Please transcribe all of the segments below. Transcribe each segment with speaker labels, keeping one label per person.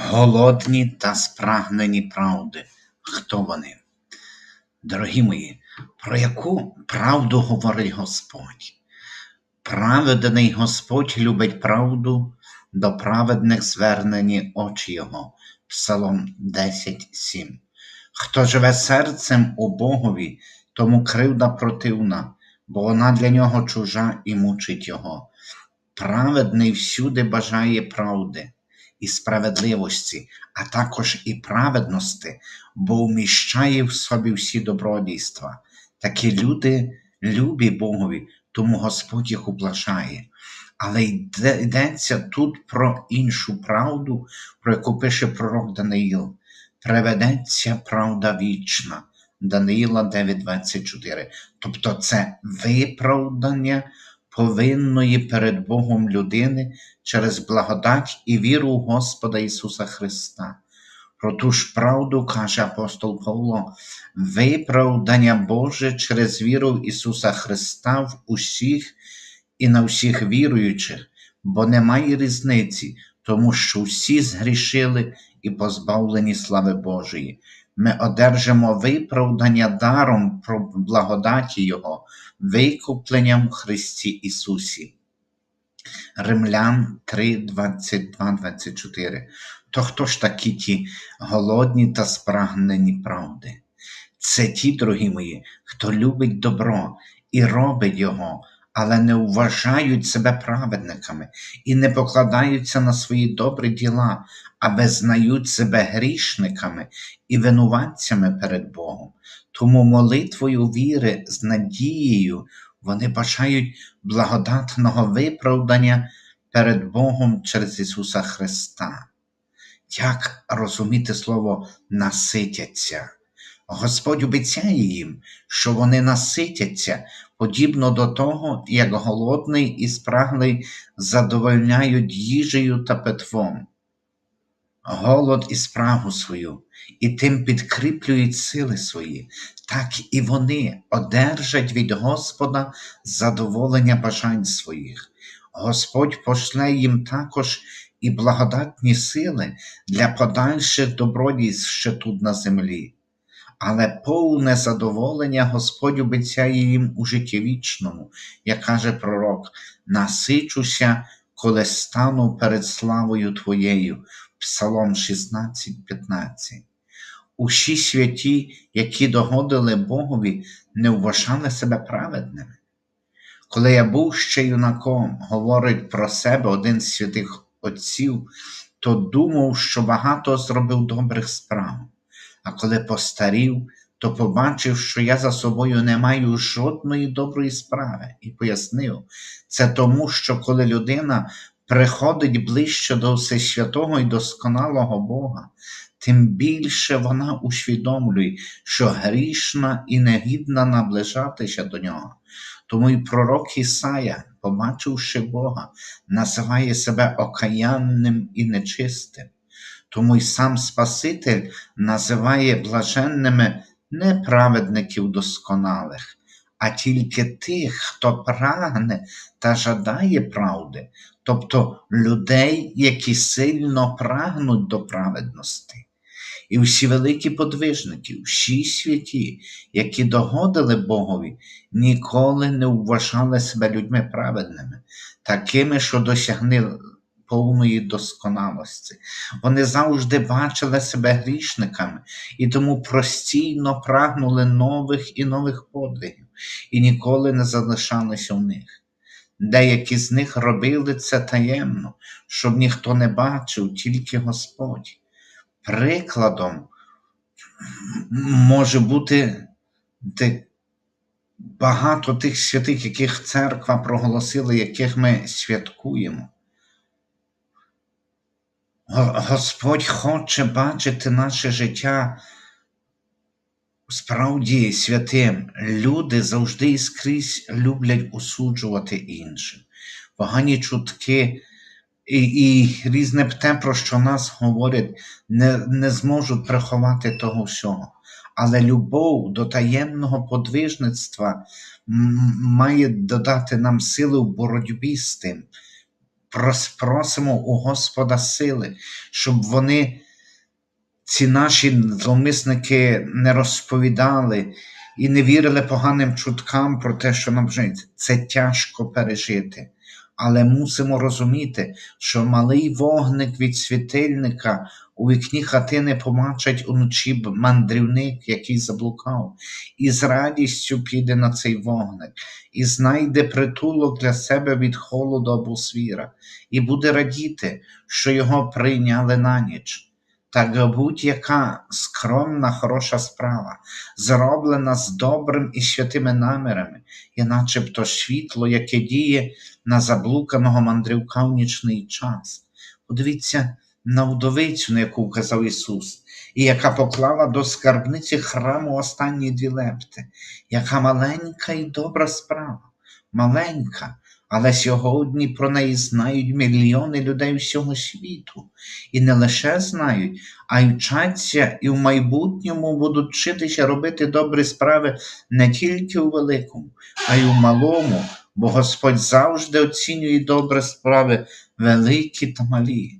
Speaker 1: Голодні та спрагнені правди. Хто вони? Дорогі мої, про яку правду говорить Господь? Праведний Господь любить правду, до праведних звернені очі Його. Псалом 10.7. Хто живе серцем у Богові, тому кривда противна, бо вона для нього чужа і мучить його. Праведний всюди бажає правди і справедливості, а також і праведності, бо вміщає в собі всі добродійства. Такі люди любі Богові, тому Господь їх уплашає. Але йде- йдеться тут про іншу правду, про яку пише пророк Даниїл. Приведеться правда вічна. Даниїла 9.24. Тобто це виправдання повинної перед Богом людини через благодать і віру Господа Ісуса Христа. Про ту ж правду каже апостол Павло, виправдання Боже через віру в Ісуса Христа в усіх і на всіх віруючих, бо немає різниці, тому що всі згрішили і позбавлені слави Божої. Ми одержимо виправдання даром про благодаті Його, викупленням в Христі Ісусі. Римлян 3, 22, 24. То хто ж такі ті голодні та спрагнені правди? Це ті, дорогі мої, хто любить добро і робить його, але не вважають себе праведниками і не покладаються на свої добрі діла, а визнають себе грішниками і винуватцями перед Богом. Тому молитвою віри з надією вони бажають благодатного виправдання перед Богом через Ісуса Христа. Як розуміти слово наситяться? Господь обіцяє їм, що вони наситяться, подібно до того, як голодний і спраглий задовольняють їжею та питвом. Голод і спрагу свою, і тим підкріплюють сили свої, так і вони одержать від Господа задоволення бажань своїх. Господь пошле їм також і благодатні сили для подальших добродійств ще тут на землі. Але повне задоволення Господь обіцяє їм у житті вічному, як каже пророк, насичуся, коли стану перед славою Твоєю. Псалом 16, 15. Усі святі, які догодили Богові, не вважали себе праведними. Коли я був ще юнаком, говорить про себе один з святих отців, то думав, що багато зробив добрих справ. А коли постарів, то побачив, що я за собою не маю жодної доброї справи, і пояснив, це тому, що коли людина приходить ближче до Всесвятого і досконалого Бога, тим більше вона усвідомлює, що грішна і негідна наближатися до нього. Тому і пророк Ісая, побачивши Бога, називає себе окаянним і нечистим. Тому й сам Спаситель називає блаженними не праведників досконалих, а тільки тих, хто прагне та жадає правди, тобто людей, які сильно прагнуть до праведності. І всі великі подвижники, всі святі, які догодили Богові, ніколи не вважали себе людьми праведними, такими, що досягли повної досконалості. Вони завжди бачили себе грішниками і тому простійно прагнули нових і нових подвигів, і ніколи не залишалися в них. Деякі з них робили це таємно, щоб ніхто не бачив, тільки Господь. Прикладом може бути багато тих святих, яких церква проголосила, яких ми святкуємо. Господь хоче бачити наше життя справді святим. Люди завжди і скрізь люблять осуджувати інших. Погані чутки і, і різне те, про що нас говорять, не, не зможуть приховати того всього. Але любов до таємного подвижництва має додати нам сили в боротьбі з тим. просимо у Господа сили, щоб вони, ці наші зловмисники, не розповідали і не вірили поганим чуткам про те, що нам жить. Це тяжко пережити. Але мусимо розуміти, що малий вогник від світильника у вікні хатини побачить уночі мандрівник, який заблукав, і з радістю піде на цей вогник, і знайде притулок для себе від холоду або свіра, і буде радіти, що його прийняли на ніч. Так будь-яка скромна, хороша справа, зроблена з добрим і святими намірами, є начебто світло, яке діє на заблуканого мандрівка в нічний час. Подивіться на вдовицю, на яку вказав Ісус, і яка поклала до скарбниці храму останні дві лепти, яка маленька і добра справа, маленька, але сьогодні про неї знають мільйони людей всього світу. І не лише знають, а й вчаться, і в майбутньому будуть вчитися робити добрі справи не тільки у великому, а й у малому, бо Господь завжди оцінює добрі справи великі та малі.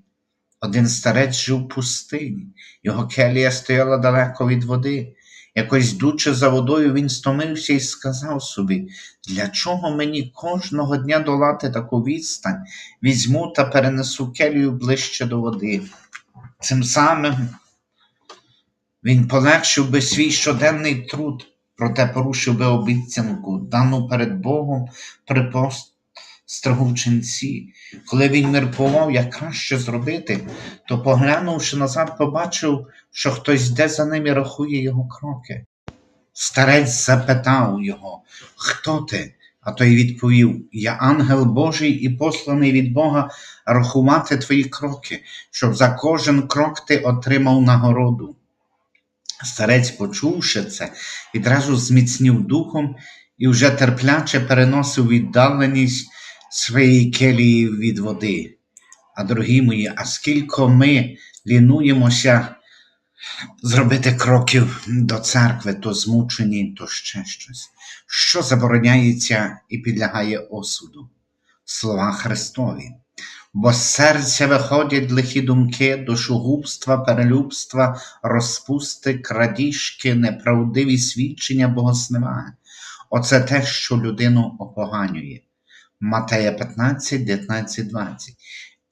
Speaker 1: Один старець жив в пустині, його келія стояла далеко від води. Якось йдучи за водою, він стомився і сказав собі, для чого мені кожного дня долати таку відстань, візьму та перенесу келію ближче до води. Цим самим він полегшив би свій щоденний труд, проте порушив би обіцянку, дану перед Богом при постригу в ченці. Коли він міркував, як краще зробити, то, поглянувши назад, побачив, що хтось йде за ним і рахує його кроки. Старець запитав його, хто ти? А той відповів: Я ангел Божий і посланий від Бога рахувати твої кроки, щоб за кожен крок ти отримав нагороду. Старець, почувши це, відразу зміцнів духом і вже терпляче переносив віддаленість своєї келії від води. А дорогі мої, а скільки ми лінуємося зробити кроків до церкви, то змучені, то ще щось, що забороняється і підлягає осуду. Слова Христові. Бо з серця виходять лихі думки, душогубства, перелюбства, розпусти, крадіжки, неправдиві свідчення богосневаги. Оце те, що людину опоганює. Матея 15, 19, 20.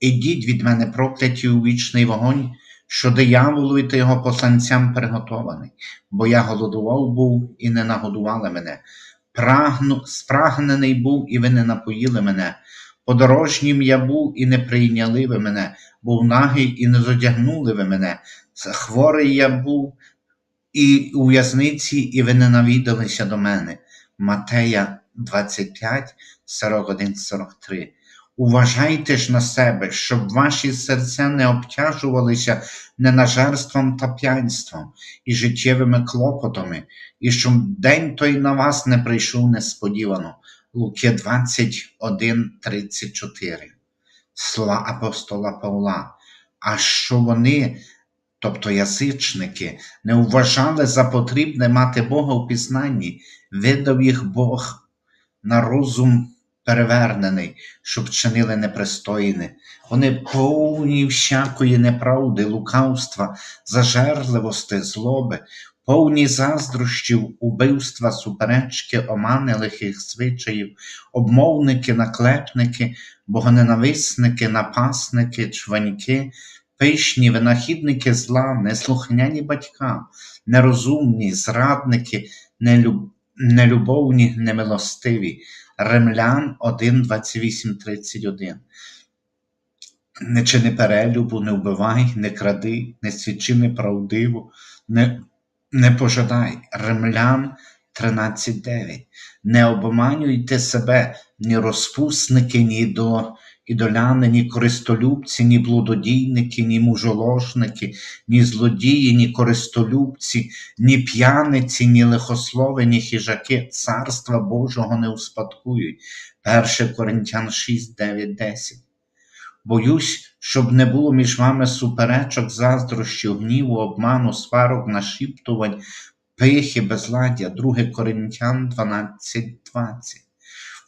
Speaker 1: Ідіть від мене прокляті у вічний вогонь, що дияволу та його посланцям приготований, бо я голодував був і не нагодували мене. Прагну, спрагнений був, і ви не напоїли мене. Подорожнім я був і не прийняли ви мене, був нагий і не зодягнули ви мене. Хворий я був і у в'язниці, і ви не навідалися до мене. Матея 25, 41, 43. Уважайте ж на себе, щоб ваші серця не обтяжувалися ненажерством та п'янством і життєвими клопотами, і щоб день той на вас не прийшов несподівано. Луки 21, 34. Слова апостола Павла. А що вони, тобто язичники, не вважали за потрібне мати Бога у пізнанні, видав їх Бог на розум перевернений, щоб чинили непристойне. Вони повні всякої неправди, лукавства, зажерливости, злоби, повні заздрощів, убивства, суперечки, омани лихих звичаїв, обмовники, наклепники, богоненависники, напасники, чваньки, пишні, винахідники зла, неслухняні батькам, нерозумні, зрадники, нелюб... нелюбовні, немилостиві. Римлян 1, 28, 31. Не чини перелюбу, не вбивай, не кради, не свідчи неправдиво, не, не пожадай. Римлян 13.9. Не обманюйте себе, ні розпусники, ні до, ідоляни, ні користолюбці, ні блудодійники, ні мужоложники, ні злодії, ні користолюбці, ні п'яниці, ні лихослови, ні хижаки царства Божого не успадкують. 1 Коринтян 6, 9, 10. Боюсь, щоб не було між вами суперечок, заздрощів, гніву, обману, сварок, нашіптувань, пихи, безладдя, 2 Коринтян 12, 20.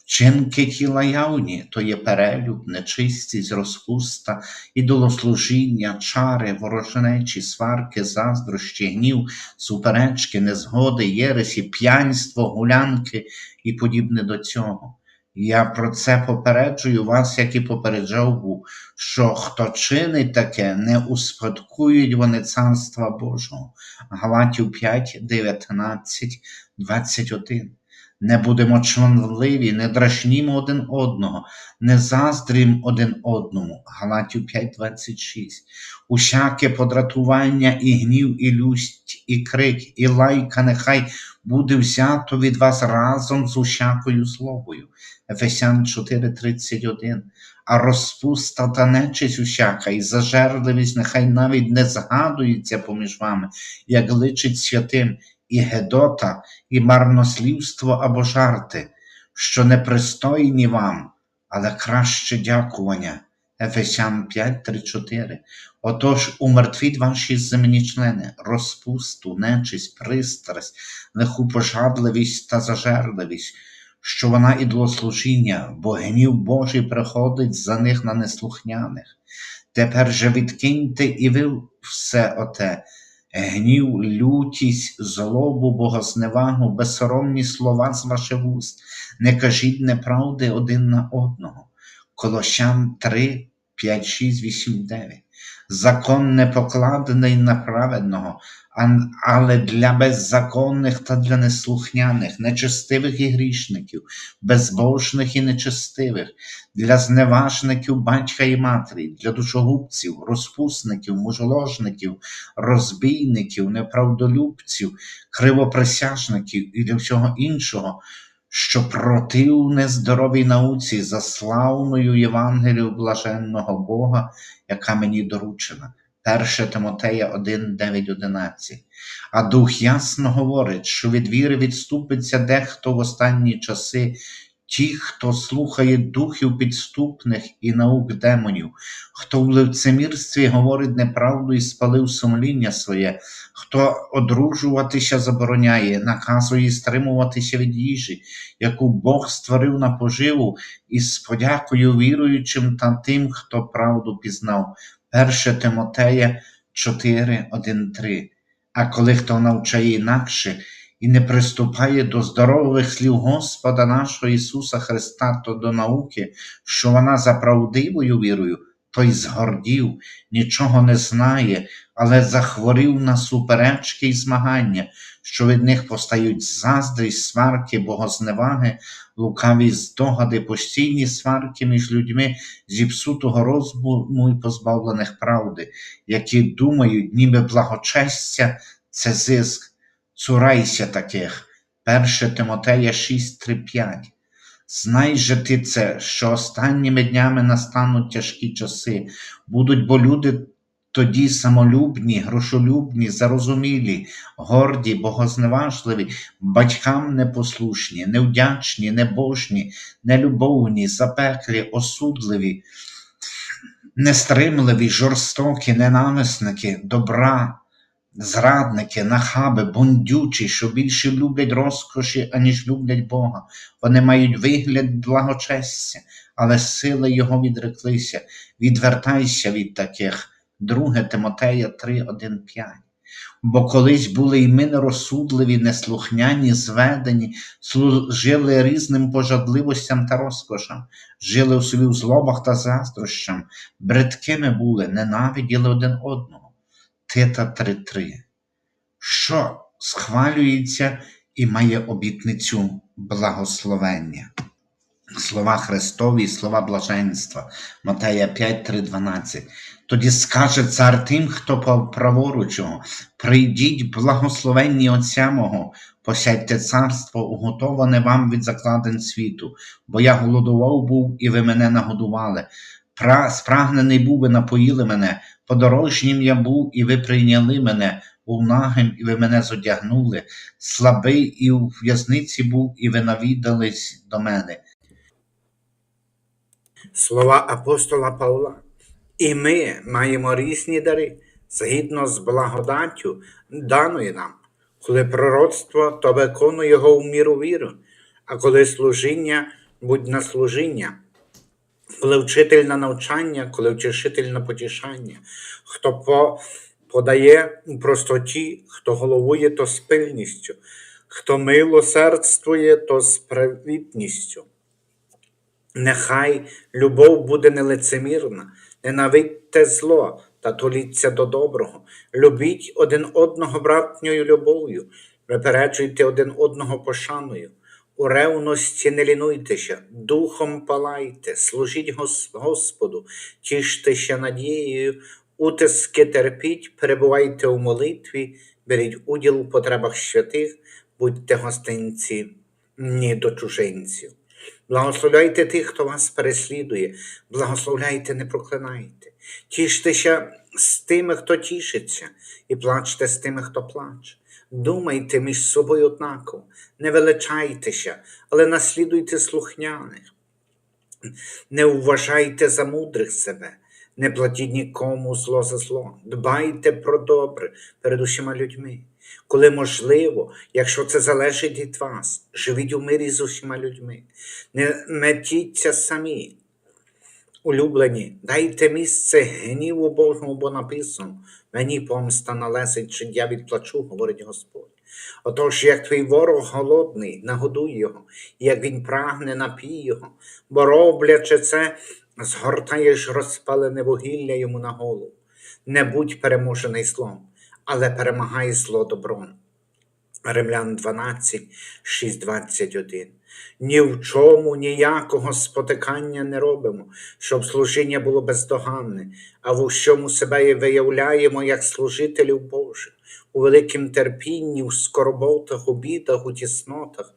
Speaker 1: В Вчинки тіла явні, то є перелюб, нечистість, розпуста, ідолослужіння, чари, ворожнечі, сварки, заздрощі, гнів, суперечки, незгоди, єресі, п'янство, гулянки і подібне до цього. Я про це попереджую вас, як і попереджав був, що хто чинить таке, не успадкують вони царства Божого. Галатів 5, 19, 21. Не будемо чванливі, не драшнімо один одного, не заздрім один одному. Галатів 5.26. Усяке подратування і гнів, і люсть, і крик, і лайка нехай буде взято від вас разом з усякою злобою. Ефесян 4.31. А розпуста та нечисть усяка, і зажерливість нехай навіть не згадується поміж вами, як личить святим, і гедота, і марнослівство або жарти, що непристойні вам, але краще дякування. Ефесян 5, 3, 4. Отож, умертвіть ваші земні члени, розпусту, нечисть, пристрасть, лиху пожадливість та зажерливість, що вона ідолослужіння, бо гнів Божий приходить за них на неслухняних. Тепер же відкиньте і ви все оте, гнів, лютість, злобу, богозневагу, безсоромні слова з ваших вуст, не кажіть неправди один на одного. Колощам 3, 5, 6, 8, 9. Закон не покладений на праведного, але для беззаконних та для неслухняних, нечестивих і грішників, безбожних і нечестивих, для зневажників батька і матері, для душогубців, розпусників, мужоложників, розбійників, неправдолюбців, кривоприсяжників і для всього іншого, що против нездоровій науці за славною Євангелію блаженного Бога, яка мені доручена. 1 Тимотея 1, 9, 11. А дух ясно говорить, що від віри відступиться дехто в останні часи, ті, хто слухає духів підступних і наук демонів, хто в лицемірстві говорить неправду і спалив сумління своє, хто одружуватися забороняє, наказує стримуватися від їжі, яку Бог створив на поживу, і з подякою віруючим та тим, хто правду пізнав. 1 Тимотея 4, 1, 3. А коли хто навчає інакше і не приступає до здорових слів Господа нашого Ісуса Христа, то до науки, що вона за правдивою вірою, той згордів, нічого не знає, але захворів на суперечки й змагання, що від них постають заздрість, сварки, богозневаги, лукаві здогади, постійні сварки між людьми зіпсутого розуму і позбавлених правди, які думають, ніби благочестя це зиск. Цурайся таких. 1 Тимотея 6, 3, 5. Знай же ти це, що останніми днями настануть тяжкі часи, будуть бо люди тоді самолюбні, грошолюбні, зарозумілі, горді, богозневажливі, батькам непослушні, невдячні, небожні, нелюбовні, запеклі, осудливі, нестримливі, жорстокі, ненависники, добра, зрадники, нахаби, бундючі, що більше люблять розкоші, аніж люблять Бога. Вони мають вигляд благочестя, але сили його відреклися. Відвертайся від таких. 2 Тимотея 3, 1, 5. Бо колись були і ми нерозсудливі, неслухняні, зведені, служили різним пожадливостям та розкошам, жили у собі в злобах та заздрощам, бридкими були, ненавиділи один одного. Тита 3.3, що схвалюється і має обітницю благословення. Слова Христові, слова блаженства. Матея 5.3.12. Тоді скаже цар тим, хто по праворуч його, прийдіть, благословенні Отця мого, посядьте царство, уготоване вам від закладин світу, бо я голодував був, і ви мене нагодували. Пра, спрагнений був, ви напоїли мене, подорожнім я був, і ви прийняли мене, був нагим, і ви мене зодягнули, слабий і у в'язниці був, і ви навідались до мене.
Speaker 2: Слова апостола Павла. І ми маємо різні дари згідно з благодаттю, даною нам, коли пророцтво, то виконує його в міру віру, а коли служіння, будь на служіння, коли вчитель на навчання, коли вчитель на потішання, хто по, подає у простоті, хто головує, то з пильністю, хто милосердствує, то з привітністю. Нехай любов буде нелицемірна, ненавидьте зло та толіться до доброго, любіть один одного братньою любов'ю, випереджуйте один одного пошаною, у ревності не лінуйтеся, духом палайте, служіть Гос- Господу, тіштеся надією, утиски терпіть, перебувайте у молитві, беріть уділ у потребах святих, будьте гостинці ні до чужинців. Благословляйте тих, хто вас переслідує, благословляйте, не проклинайте. Тіштеся з тими, хто тішиться, і плачте з тими, хто плаче. Думайте між собою однаково, не величайтеся, але наслідуйте слухняних. Не вважайте за мудрих себе, не платіть нікому зло за зло. Дбайте про добре перед усіма людьми. Коли можливо, якщо це залежить від вас, живіть у мирі з усіма людьми. Не метіться самі. Улюблені, дайте місце гніву Божому, бо написано, мені помста належить, чи я відплачу, говорить Господь. Отож, як твій ворог голодний, нагодуй його, як він прагне, напій його, бо роблячи це, згортаєш розпалене вугілля йому на голову. Не будь переможений злом, але перемагай зло добром. Римлян 12, 6, 21. Ні в чому ніякого спотикання не робимо, щоб служіння було бездоганне, а в усьому себе і виявляємо як служителів Божих, у великім терпінні, у скорботах, у бідах, у тіснотах,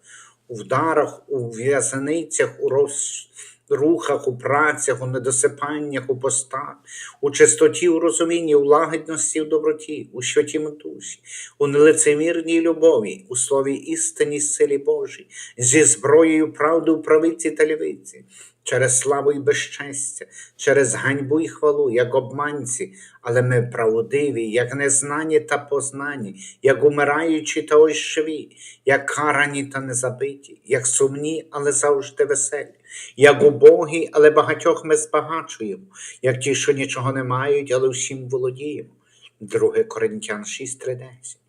Speaker 2: у вдарах, у в'язаницях, у розрухах, у працях, у недосипаннях, у постах, у чистоті, у розумінні, у лагідності, у доброті, у святім душі, у нелицемірній любові, у слові істині силі Божій, зі зброєю правди у правиці та лівиці, через славу і безчестя, через ганьбу і хвалу, як обманці, але ми правдиві, як незнані та познані, як умираючі та оживі, як карані та незабиті, як сумні, але завжди веселі, як убогі, але багатьох ми збагачуємо, як ті, що нічого не мають, але всім володіємо. 2 Коринтян 6.3.10.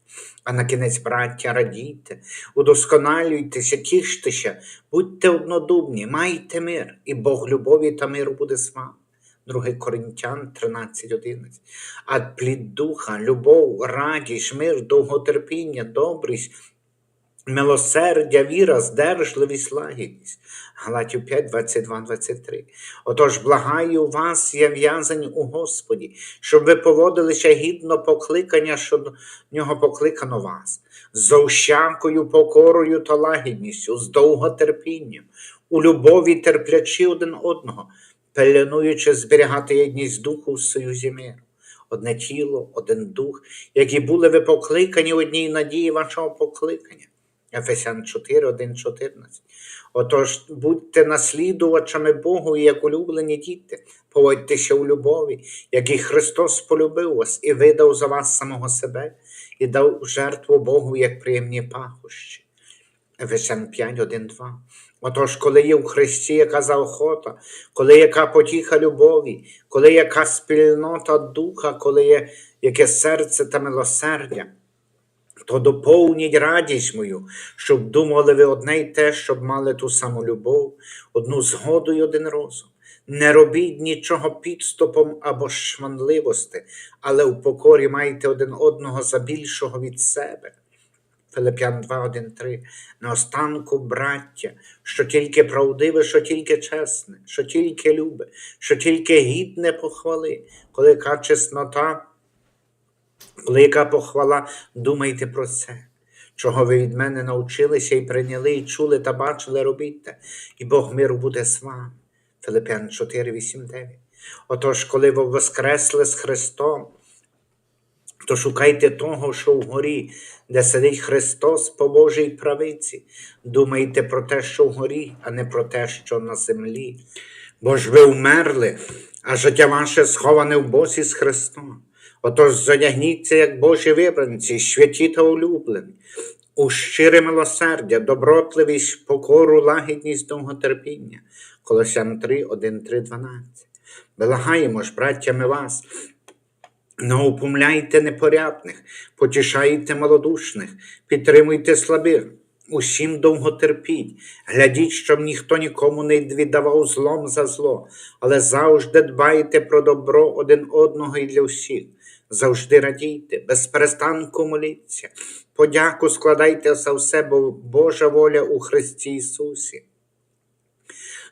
Speaker 2: А на кінець, браття, радійте, удосконалюйтеся, тіштеся, будьте однодумні, майте мир, і Бог любові та миру буде з вами. 2 Коринтян 13.11. А плід духа, любов, радість, мир, довготерпіння, добрість, милосердя, віра, здержливість, лагідність. Галатів 5, 22, 23. Отож, благаю вас, я в'язані у Господі, щоб ви поводилися гідно покликання, що до нього покликано вас, з усякою покорою та лагідністю, з довготерпінням, у любові терплячи один одного, пеленуючи зберігати єдність духу в союзі миру. Одне тіло, один дух, які були ви покликані в одній надії вашого покликання. Ефесян 4, 1, 14. Отож, будьте наслідувачами Богу, і як улюблені діти, поводьтеся у любові, як і Христос полюбив вас і видав за вас самого себе, і дав жертву Богу як приємні пахощі. Ефесян 5, 1, 2. Отож, коли є в Христі яка заохота, коли яка потіха любові, коли яка спільнота духа, коли є яке серце та милосердя, то доповніть радість мою, щоб думали ви одне й те, щоб мали ту саму любов, одну згоду й один розум. Не робіть нічого підступом або шманливости, але в покорі майте один одного за більшого від себе. Филип'ян 2, 1, 3. Наостанку, браття, що тільки правдиве, що тільки чесне, що тільки любе, що тільки гідне похвали, коли яка чеснота, коли яка похвала, думайте про це. Чого ви від мене навчилися і прийняли, і чули та бачили, робіть і Бог миру буде з вами. Филип'ян 4, 8, 9. Отож, коли ви воскресли з Христом, то шукайте того, що вгорі, де сидить Христос по Божій правиці. Думайте про те, що вгорі, а не про те, що на землі. Бо ж ви вмерли, а життя ваше сховане в Бозі з Христом. Отож задягніться, як Божі вибранці, святі та улюблені. у щире милосердя, добротливість, покору, лагідність, довготерпіння. Колосян 3, 1, 3, 12. Благаємо ж, браттями вас, наупомляйте непорядних, потішайте малодушних, підтримуйте слабих, усім довго терпіть, глядіть, щоб ніхто нікому не віддавав злом за зло, але завжди дбайте про добро один одного і для всіх. Завжди радійте, без перестанку моліться, подяку складайте за все, бо Божа воля у Христі Ісусі.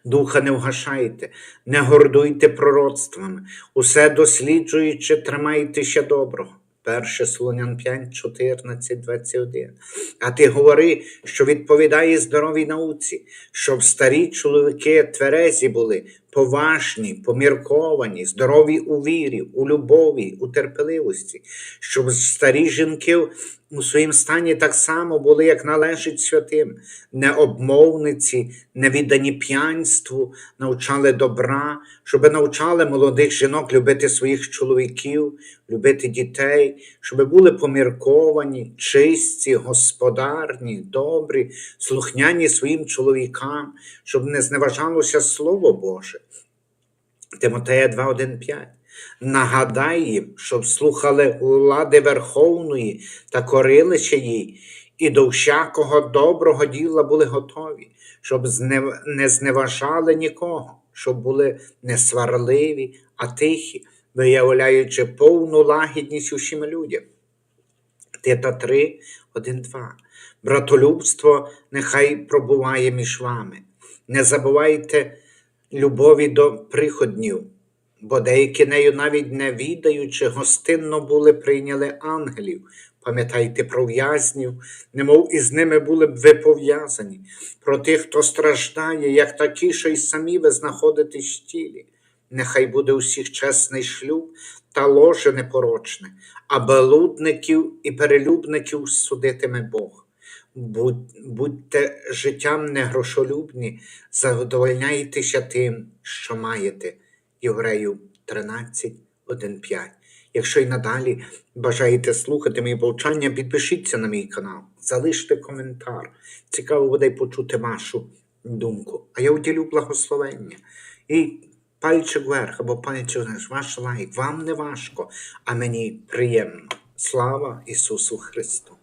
Speaker 2: Духа не вгашайте, не гордуйте пророцтвами, усе досліджуючи, тримайтеся доброго. 1 Солонян 5, 14, 21. А ти говори, що відповідає здоровій науці, щоб старі чоловіки тверезі були, поважні, помірковані, здорові у вірі, у любові, у терпеливості, щоб старі жінки у своїм стані так само були, як належить святим, не обмовниці, не віддані п'янству, навчали добра, щоб навчали молодих жінок любити своїх чоловіків, любити дітей, щоб були помірковані, чисті, господарні, добрі, слухняні своїм чоловікам, щоб не зневажалося Слово Боже. Тимотея 2.1.5. Нагадай їм, щоб слухали влади Верховної та корилися їй, і до всякого доброго діла були готові, щоб не зневажали нікого, щоб були не сварливі, а тихі, виявляючи повну лагідність усім людям. Тита 3, 1, 2. Братолюбство нехай пробуває між вами. Не забувайте любові до приходнів, бо деякі нею навіть не відаючи, гостинно були прийняли ангелів. Пам'ятайте про в'язнів, немов із ними були б ви пов'язані, про тих, хто страждає, як такі, що й самі ви знаходитесь в тілі. Нехай буде усіх чесний шлюб та ложе непорочне, а белудників і перелюбників судитиме Бог. Будь- Будьте життям негрошолюбні, задовольняйтеся тим, що маєте. Євреїв 13, 1, 5. Якщо й надалі бажаєте слухати мої повчання, підпишіться на мій канал, залиште коментар. Цікаво буде почути вашу думку. А я уділю благословення. І пальчик вверх або пальчик вниз, ваш лайк. Вам не важко, а мені приємно. Слава Ісусу Христу!